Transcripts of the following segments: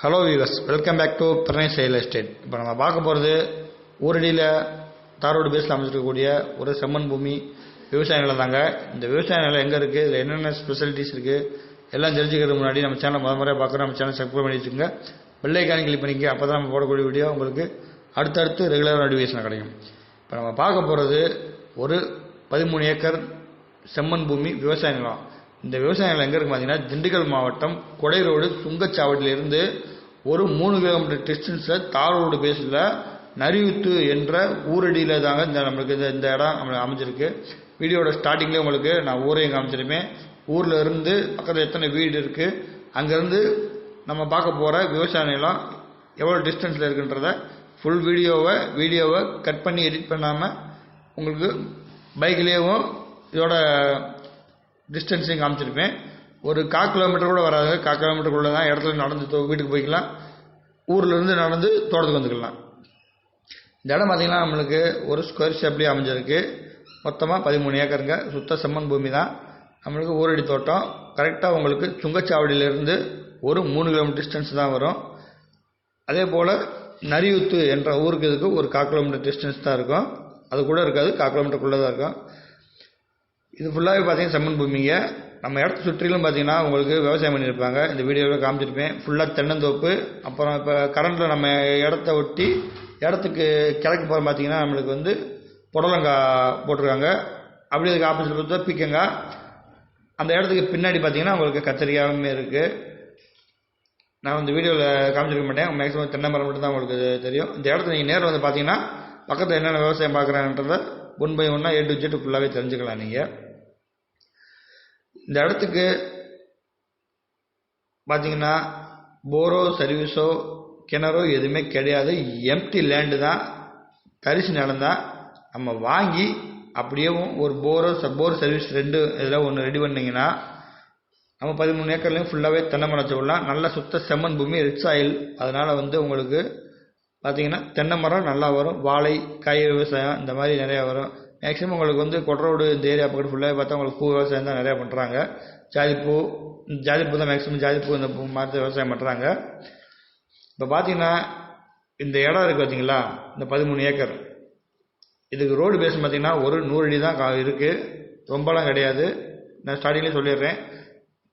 Hello viewers welcome back to Pranesh real estate இப்போ நம்ம பார்க்க போகிறது ஊரடியில் தாரோடு பேஸில் அமைச்சிருக்கக்கூடிய ஒரு செம்மன் பூமி விவசாய நிலம் தாங்க. இந்த விவசாய நிலம் எங்கே இருக்குது இதில் என்னென்ன ஸ்பெஷாலிட்டிஸ் இருக்குது எல்லாம் தெரிஞ்சுக்கிறதுக்கு முன்னாடி நம்ம சேனல் முத முறையாக பார்க்குறோம். நம்ம சேனல் சப்ஸ்கிரைப் பண்ணி வச்சுங்க வெள்ளைக்கான கிளிக் பண்ணிக்க அப்போ தான் நம்ம போடக்கூடிய வீடியோ உங்களுக்கு அடுத்தடுத்து ரெகுலராக நோட்டிஃபிகேஷன் கிடைக்கும். இப்போ நம்ம பார்க்க போகிறது ஒரு பதிமூணு ஏக்கர் செம்மன் பூமி விவசாய நிலம். இந்த விவசாயங்கள் எங்கே இருக்கு பார்த்தீங்கன்னா திண்டுக்கல் மாவட்டம் கொடை ரோடு சுங்கச்சாவடியிலிருந்து ஒரு மூணு கிலோமீட்டர் டிஸ்டன்ஸில் தார் ரோடு பேஸில் நரியுத்து என்ற ஊரடியில் தாங்க இந்த நம்மளுக்கு இந்த இந்த இடம் நம்மளுக்கு அமைஞ்சிருக்கு. வீடியோட ஸ்டார்டிங்லேயே உங்களுக்கு நான் ஊரையும் காமிச்சிருப்பேன். ஊரில் இருந்து பக்கத்தில் எத்தனை வீடு இருக்குது அங்கேருந்து நம்ம பார்க்க போகிற விவசாய நிலம் எவ்வளோ டிஸ்டன்ஸில் இருக்குன்றத ஃபுல் வீடியோவை வீடியோவை கட் பண்ணி எடிட் பண்ணாமல் உங்களுக்கு பைக்லேயும் இதோட டிஸ்டன்ஸையும் காமிச்சிருப்பேன். ஒரு கா கிலோமீட்டர் கூட வராது. கா கிலோமீட்டருக்குள்ளே தான் இடத்துல நடந்து வீட்டுக்கு போய்க்கலாம். ஊர்லேருந்து நடந்து தோட்டத்துக்கு வந்துக்கலாம். இந்த இடம் பார்த்திங்கன்னா நம்மளுக்கு ஒரு ஸ்கொயர் ஷேப்லேயே அமைஞ்சிருக்கு. மொத்தமாக பதிமூணு ஏக்கருங்க. சுத்த செம்மண் பூமி தான். நம்மளுக்கு ஊரடி தோட்டம். கரெக்டாக உங்களுக்கு சுங்கச்சாவடியிலேருந்து ஒரு மூணு கிலோமீட்டர் டிஸ்டன்ஸ் தான் வரும். அதே போல் நரியுத்து என்ற ஊருக்கு இதுக்கு ஒரு கால் கிலோமீட்டர் டிஸ்டன்ஸ் தான் இருக்கும். அது கூட இருக்காது. கால் கிலோமீட்டருக்குள்ளே தான் இருக்கும். இது ஃபுல்லாகவே பார்த்தீங்கன்னா செம்மண் பூமிங்க. நம்ம இடத்த சுற்றிலும் பார்த்தீங்கன்னா உங்களுக்கு விவசாயம் பண்ணியிருப்பாங்க. இந்த வீடியோவில் காமிச்சிருப்பேன். ஃபுல்லாக தென்னந்தோப்பு அப்புறம் இப்போ கரண்டில் நம்ம இடத்த ஒட்டி இடத்துக்கு கிழக்கு போகிற பார்த்தீங்கன்னா நம்மளுக்கு வந்து புடலங்காய் போட்டிருக்காங்க. அப்படி அதுக்கு ஆப்போசிட் பார்த்தா பீக்கங்காய். அந்த இடத்துக்கு பின்னாடி பார்த்தீங்கன்னா உங்களுக்கு கத்திரிக்காயுமே இருக்குது நான் இந்த வீடியோவில் காமிச்சிருக்க மாட்டேன். மேக்ஸிமம் தென்னை மரம் மட்டும் தான் உங்களுக்கு தெரியும். இந்த இடத்துல நீங்கள் நேரில் வந்து பார்த்தீங்கன்னா பக்கத்தில் என்னென்ன விவசாயம் பார்க்குறாங்கன்றத ஒன் பை ஒன்னாக ஏ டு ஜெட் ஃபுல்லாகவே தெரிஞ்சுக்கலாம் நீங்கள் இந்த இடத்துக்கு பார்த்தீங்கன்னா போரோ சர்வீஸோ கிணறோ எதுவுமே கிடையாது. எம்டி லேண்டு தான். தரிசு நிலம் தான். நம்ம வாங்கி அப்படியே ஒரு போரோ போர் சர்வீஸ் ரெண்டு இதில் ஒன்று ரெடி பண்ணிங்கன்னா நம்ம பதிமூணு ஏக்கர்லேயும் ஃபுல்லாகவே தென்னை மரம் சொல்லலாம் நல்ல சுத்த செம்மண் பூமி ரிச் ஆயில் அதனால் வந்து உங்களுக்கு பார்த்தீங்கன்னா தென்னை மரம் நல்லா வரும். வாழை காய் விவசாயம் இந்த மாதிரி நிறையா வரும். மேக்ஸிமம் உங்களுக்கு வந்து கொட்ரோடு இந்த ஏரியா பக்கத்து ஃபுல்லாகவே பார்த்தா உங்களுக்கு பூ விவசாயம் தான் நிறையா பண்ணுறாங்க ஜாதிப்பூ ஜாதிப்பூ தான் மேக்ஸிமம் ஜாதிப்பூ இந்த பூ மாதிரி விவசாயம் பண்ணுறாங்க இப்போ பார்த்தீங்கன்னா இந்த இடம் இருக்குது பார்த்தீங்களா இந்த பதிமூணு ஏக்கர். இதுக்கு ரோடு பேஸ் பார்த்தீங்கன்னா ஒரு நூறு அடி தான் கா- ரொம்பலாம் கிடையாது. நான் ஸ்டார்டிங்லேயே சொல்லிடுறேன்.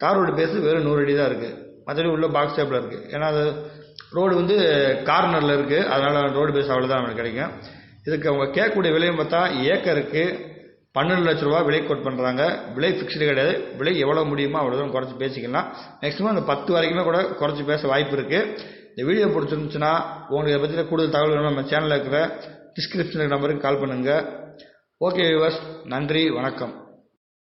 தார் ரோடு பேஸு வெறும் நூறு அடி தான் இருக்குது மற்றபடி உள்ள பாக்ஸ் ஷேப்பில் இருக்குது ஏன்னா அது ரோடு வந்து கார்னரில் இருக்குது அதனால் ரோடு பேஸ் அவ்வளோதான் அவனுக்கு கிடைக்கும். இதுக்கு அவங்க கேட்கக்கூடிய விலையும் பார்த்தா ஏக்கருக்கு பன்னெண்டு லட்ச ரூபா விலை கோட் பண்ணுறாங்க விலை ஃபிக்ஸ்டு கிடையாது. விலை எவ்வளோ முடியுமோ அவ்வளோதான் குறைச்சி பேசிக்கலாம். மேக்ஸிமம் அந்த பத்து வரைக்குமே கூட குறைச்சி பேச வாய்ப்பு இருக்குது இந்த வீடியோ பிடிச்சிருந்துச்சுன்னா உங்களுக்கு இதை பற்றின கூடுதல் தகவல் வேணும் நம்ம சேனலில் இருக்கிற டிஸ்கிரிப்ஷன் நம்பருக்கு கால் பண்ணுங்கள் ஓகே வியூவர்ஸ் நன்றி வணக்கம்.